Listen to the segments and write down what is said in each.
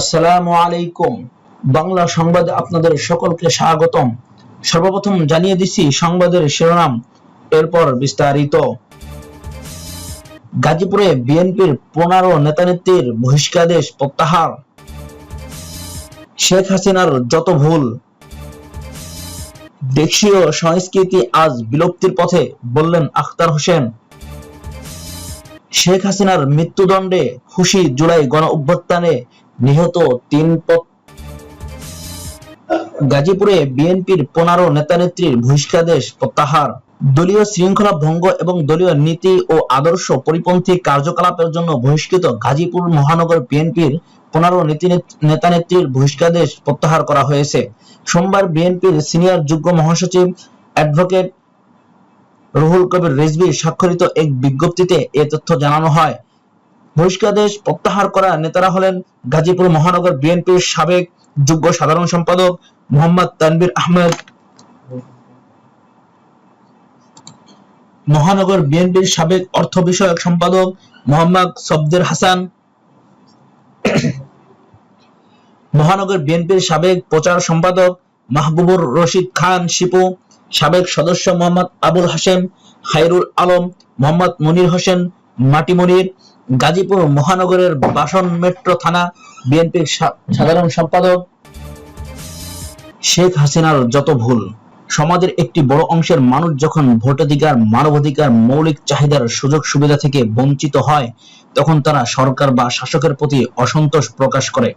আসসালামু আলাইকুম। বাংলা সংবাদে আপনাদের সকলকে স্বাগতম। সর্বপ্রথম জানিয়ে দিচ্ছি সংবাদের শিরোনাম, এরপর বিস্তারিত। গাজীপুরে বিএনপির পনেরো নেতানেত্রীর বহিষ্কারদেশ প্রত্যাহার। শেখ হাসিনার যত ভুল। দেশীয় সংস্কৃতি আজ বিলুপ্তির পথে, বললেন আখতার হোসেন। শেখ হাসিনার মৃত্যুদণ্ডে খুশি জুলাই গণ অভ্যুত্থানে নিহত তিন গাজীপুরে বিএনপির পনেরো নেতানেত্রীর বহিষ্কারদেশ প্রত্যাহার। দলীয় শৃঙ্খলা ভঙ্গ এবং দলীয় নীতি ও আদর্শ পরিপন্থী কার্যকলাপের জন্য বহিষ্কৃত গাজীপুর মহানগর বিএনপির পনেরো নীতি নেতানেত্রীর বহিষ্কারদেশ প্রত্যাহার করা হয়েছে। সোমবার বিএনপির সিনিয়র যুগ্ম মহাসচিব অ্যাডভোকেট রুহুল কবির রিজভী স্বাক্ষরিত এক বিজ্ঞপ্তিতে এ তথ্য জানানো হয়। বহিষ্কারদেশ প্রত্যাহার করা নেতারা হলেন গাজীপুর মহানগর বিএনপির সাবেক যুগ্ম সাধারণ সম্পাদক মোহাম্মদ তানবির আহমেদ। মহানগর বিএনপির সাবেক অর্থ বিষয়ক সম্পাদক মোহাম্মদ সবদের হাসান। মহানগর বিএনপির সাবেক প্রচার সম্পাদক মাহবুবুর রশিদ খান শিপু, সাবেক সদস্য মোহাম্মদ আবুল হাসেম হাইরুল আলম, মোহাম্মদ মনির হোসেন, মাটি মনির গাজীপুর মহানগরের বাসন মেট্রো থানা বিএনপির সাধারণ সম্পাদক শেখ হাসিনার যত ভুল, সমাজের একটি বড় অংশের মানুষ যখন ভোটাধিকার, মানবাধিকার, মৌলিক চাহিদার সুযোগ সুবিধা থেকে বঞ্চিত হয়, তখন তারা সরকার বা শাসকের প্রতি অসন্তোষ প্রকাশ করে।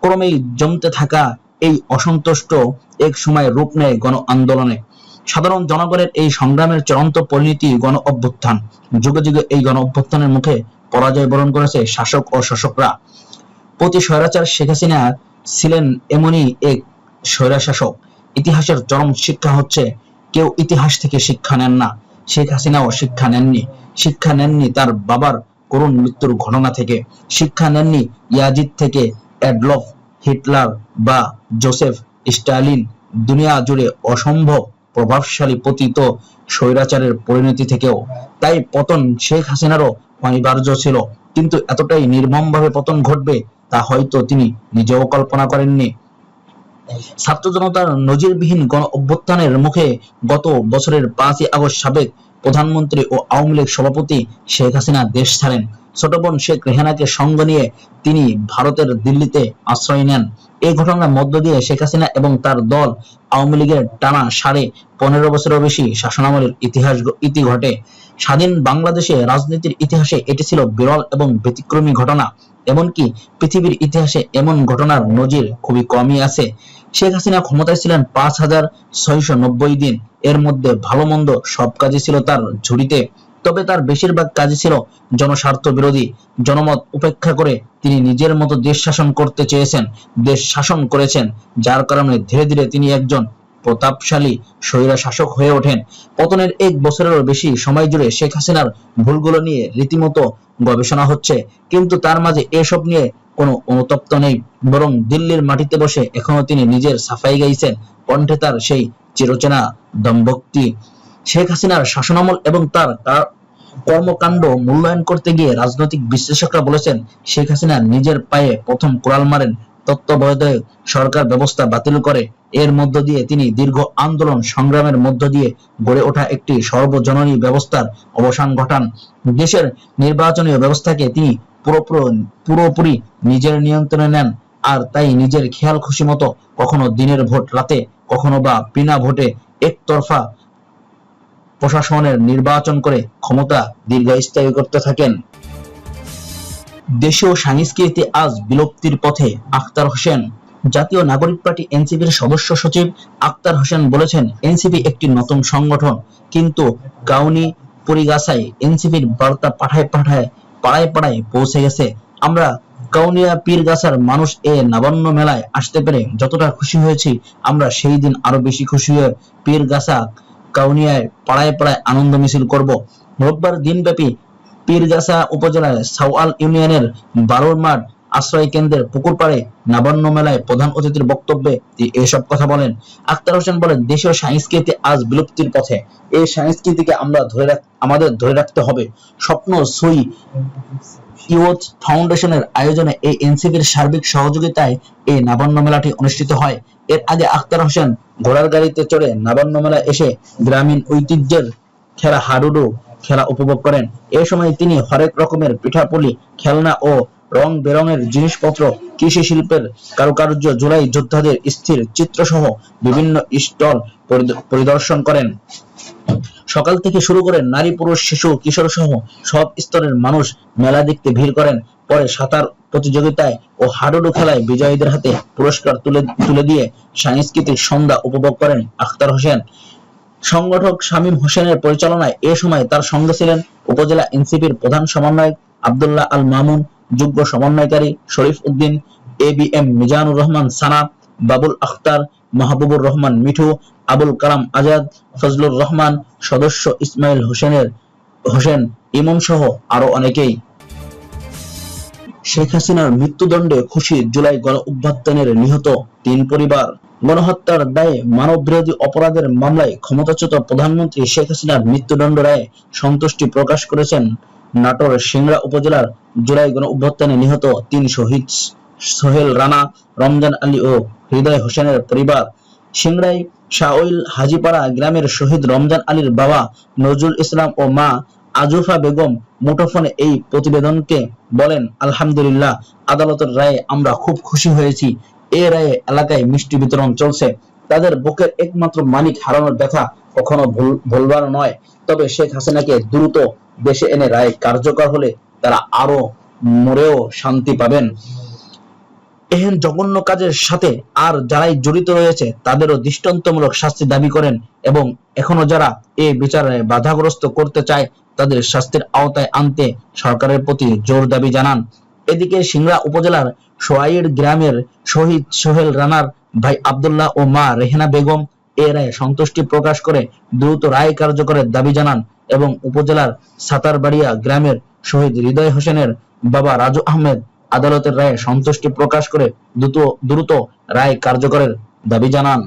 ক্রমেই জমতে থাকা এই অসন্তুষ্ট এক সময় রূপ নেয় গণ আন্দোলনে সাধারণ জনগণের এই সংগ্রামের চূড়ান্ত পরিণতি গণ অভ্যুত্থান যুগে যুগে এই গণ অভ্যুত্থানের মুখে পরাজয় বরণ করেছে শাসক ও শাসকরা। প্রতি স্বৈরাচার শেখ হাসিনা ছিলেন এমনই এক স্বৈরাশাসক ইতিহাসের চরম শিক্ষা হচ্ছে, কেউ ইতিহাস থেকে শিক্ষা নেন না। শেখ হাসিনাও শিক্ষা নেননি। শিক্ষা নেননি তার বাবার করুণ মৃত্যুর ঘটনা থেকে। শিক্ষা নেননি ইয়াজিদ থেকে অ্যাডলফ হিটলার বা জোসেফ স্টালিন। দুনিয়া জুড়ে অসম্ভব প্রভাবশালী পতিত স্বৈরাচারের পরিণতি থেকেও। তাই পতন শেখ হাসিনারও অনিবার্য ছিল। কিন্তু এতটাই নির্মমভাবে পতন ঘটবে, তা হয়তো তিনি নিজেও কল্পনা করেননি। ছাত্র জনতার নজিরবিহীন গণ অভ্যুত্থানের মুখে গত বছরের পাঁচই আগস্ট সাবেক প্রধানমন্ত্রী ও আওয়ামী লীগ সভাপতি শেখ হাসিনা দেশ ছাড়েন। ছোট বোন শেখ রেহানাকে সঙ্গ নিয়ে তিনি ভারতের দিল্লিতে আশ্রয় নেন। এই ঘটনার মধ্য দিয়ে শেখ হাসিনা এবং তার দল আওয়ামী লীগের টানা সাড়ে পনেরো বছরের বেশি শাসনামলের ইতিহাস ইতি ঘটে। স্বাধীন বাংলাদেশে রাজনীতির ইতিহাসে এটি ছিল বিরল এবং ব্যতিক্রমী ঘটনা। এমনকি পৃথিবীর ইতিহাসে এমন ঘটনার নজির খুবই কমই আছে। শেখ হাসিনা ক্ষমতায় ছিলেন পাঁচ হাজার ছয়শো নব্বই দিন। এর মধ্যে ভালো মন্দ সব কাজই ছিল তার ঝুড়িতে। তবে তার বেশিরভাগ কাজই ছিল জনস্বার্থ বিরোধী। জনমত উপেক্ষা করে তিনি নিজের মতো দেশ শাসন করতে চেয়েছেন, দেশ শাসন করেছেন, যার কারণে ধীরে ধীরে তিনি একজন প্রতাপশালী স্বৈরা শাসক হয়ে ওঠেন। পতনের এক বছরেরও বেশি সময় জুড়ে শেখ হাসিনার ভুলগুলো নিয়ে রীতিমতো গবেষণা হচ্ছে। কিন্তু তার মাঝে এসব নিয়ে কোনো অনুতপ্ত নেই, বরং দিল্লির মাটিতে বসে এখনও তিনি নিজের সাফাই গাইছেন কণ্ঠে তার সেই চিরচেনা দম্ভক্তি। শেখ হাসিনার শাসনামল এবং তার কর্মকাণ্ড মূল্যায়ন করতে গিয়ে রাজনৈতিক বিশ্লেষকরা বলেছেন, শেখ হাসিনা নিজের পায়ে প্রথম কোরাল মারেন, তত্ত্বাবধায়ক সরকার ব্যবস্থা বাতিল করে, এর মধ্য দিয়ে তিনি দীর্ঘ আন্দোলন সংগ্রামের মধ্য দিয়ে গড়ে ওঠা একটি সর্বজননী ব্যবস্থার অবসান ঘটান। দেশের নির্বাচনীয় ব্যবস্থাকে তিনি পুরোপুরি নিজের নিয়ন্ত্রণে নেন, আর তাই নিজের খেয়াল খুশি মতো কখনো দিনের ভোট রাতে, কখনো বা বিনা ভোটে একতরফা প্রশাসনের নির্বাচন করে ক্ষমতা দীর্ঘস্থায়ী করতে থাকেন। দেশীয় সংস্কৃতি আজ বিলুপ্তির পথে আখতার হোসেন। জাতীয় নাগরিক পার্টি এনসিপির সদস্য সচিব আক্তার হোসেন বলেছেন, এনসিপি একটি নতুন সংগঠন, কিন্তু গাউনি, পরিগাছায় এনসিপির বার্তা পাঠায় পাঠায় পাড়ায় পাড়ায় পৌঁছে গেছে। আমরা কাউনিয়া পীরগাছার মানুষ এ নবান্ন মেলায় আসতে পেরে যতটা খুশি হয়েছি, আমরা সেই দিন আরও বেশি খুশি হয়ে পীরগাছা কাউনিয়ায় পাড়ায় পাড়ায় আনন্দ মিছিল করব। রোববার দিনব্যাপী পীরগাছা উপজেলার সাওয়াল ইউনিয়নের বারোর মাঠ আশ্রয় কেন্দ্রের পুকুর পাড়ে নবান্ন মেলায় প্রধান অতিথির বক্তব্যে এসব কথা বলেন। আক্তার হোসেন বলেন, দেশীয় সংস্কৃতি আজ বিলুপ্তির পথে। এই সংস্কৃতিকে আমরা ধরে আমাদের ধরে রাখতে হবে। স্বপ্ন, সই ইউথ ফাউন্ডেশনের আয়োজনে এই এনসিপির সার্বিক সহযোগিতায় এই নবান্ন মেলাটি অনুষ্ঠিত হয়। এর আগে আখতার হোসেন ঘোড়ার গাড়িতে চড়ে নবান্ন মেলায় এসে গ্রামীণ ঐতিহ্যের খেলা হাডুডু খেলা উপভোগ করেন। এই সময় তিনি হরেক রকমের পিঠাপুলি, খেলনা ও রং বেরঙের জিনিসপত্র, কৃষি শিল্পের কারুকার্য, জুলাই যোদ্ধাদের স্থির চিত্রসহ বিভিন্ন স্টল পরিদ- পরিদর্শন করেন। সকাল থেকে শুরু করে নারী, পুরুষ, শিশু, কিশোর সহ সব স্তরের মানুষ মেলা দেখতে ভিড় করেন। পরে সাঁতার প্রতিযোগিতায় ও হাডুডু খেলায় বিজয়ীদের হাতে পুরস্কার তুলে তুলে দিয়ে সাংস্কৃতিক সন্ধ্যা উপভোগ করেন আখতার হোসেন। সংগঠক শামীম হোসেনের পরিচালনায় এ সময় তার সঙ্গে ছিলেন উপজেলা এনসিপির প্রধান সমন্বয়ক আবদুল্লাহ আল মামুন যুগ্ম সমন্বয়কারী Sharif Uddin A B M Mizanur Rahman Sana, Babul Akhtar, Mahbubur Rahman Mithu, Abul Kalam Azad, Fazlur Rahman, সদস্য ইসমাইল হোসেনের, হোসেন ইমন সহ আরও অনেকেই। শেখ হাসিনার মৃত্যুদণ্ডে খুশি জুলাই গণ অভ্যুত্থানের নিহত তিন পরিবার। গণহত্যার দায়ে মানববিরোধী অপরাধের মামলায় ক্ষমতাচ্যুত প্রধানমন্ত্রী শেখ হাসিনার মৃত্যুদণ্ড রায়ে সন্তুষ্টি প্রকাশ করেছেন নাটোর সিংড়া উপজেলার জুলাই গণ অভ্যুত্থানে নিহত তিন শহীদ সোহেল রানা, রমজান আলী ও হৃদয় হোসেনের পরিবার। সিংড়াই শাওইল হাজিপাড়া গ্রামের শহীদ রমজান আলীর বাবা নজরুল ইসলাম ও মা আজুফা বেগম মুঠোফোনে এই প্রতিবেদনকে বলেন, আলহামদুলিল্লাহ, আদালতের রায়ে আমরা খুব খুশি হয়েছি। এ রায়ে এলাকায় মিষ্টি বিতরণ চলছে। তাদের বুকের একমাত্র মালিক হারানোর ব্যথা কখনো ভুল ভুলবার নয়। তবে শেখ হাসিনাকে দ্রুত দেশে এনে রায় কার্যকর হলে তারা আরও মরেও শান্তি পাবেন। এহেন জঘন্য কাজের সাথে আর যারাই জড়িত রয়েছে, তাদেরও দৃষ্টান্তমূলক শাস্তি দাবি করেন এবং এখনও যারা এই বিচারে বাধাগ্রস্ত করতে চায়, তাদের শাস্তির আওতায় আনতে সরকারের প্রতি জোর দাবি জানান। এদিকে সিংড়া উপজেলার সোয়াইয়ের গ্রামের শহীদ সোহেল রানার ভাই আব্দুল্লাহ ও মা রেহেনা বেগম এ রায়ে সন্তুষ্টি প্রকাশ করে দ্রুত রায় কার্যকরের দাবি জানান। এবং উপজেলার সাতারবাড়িয়া গ্রামের শহীদ হৃদয় হোসেনের বাবা রাজু আহমেদ আদালতের রায়ে সন্তুষ্টি প্রকাশ করে দ্রুত দ্রুত রায় কার্যকরের দাবি জানান।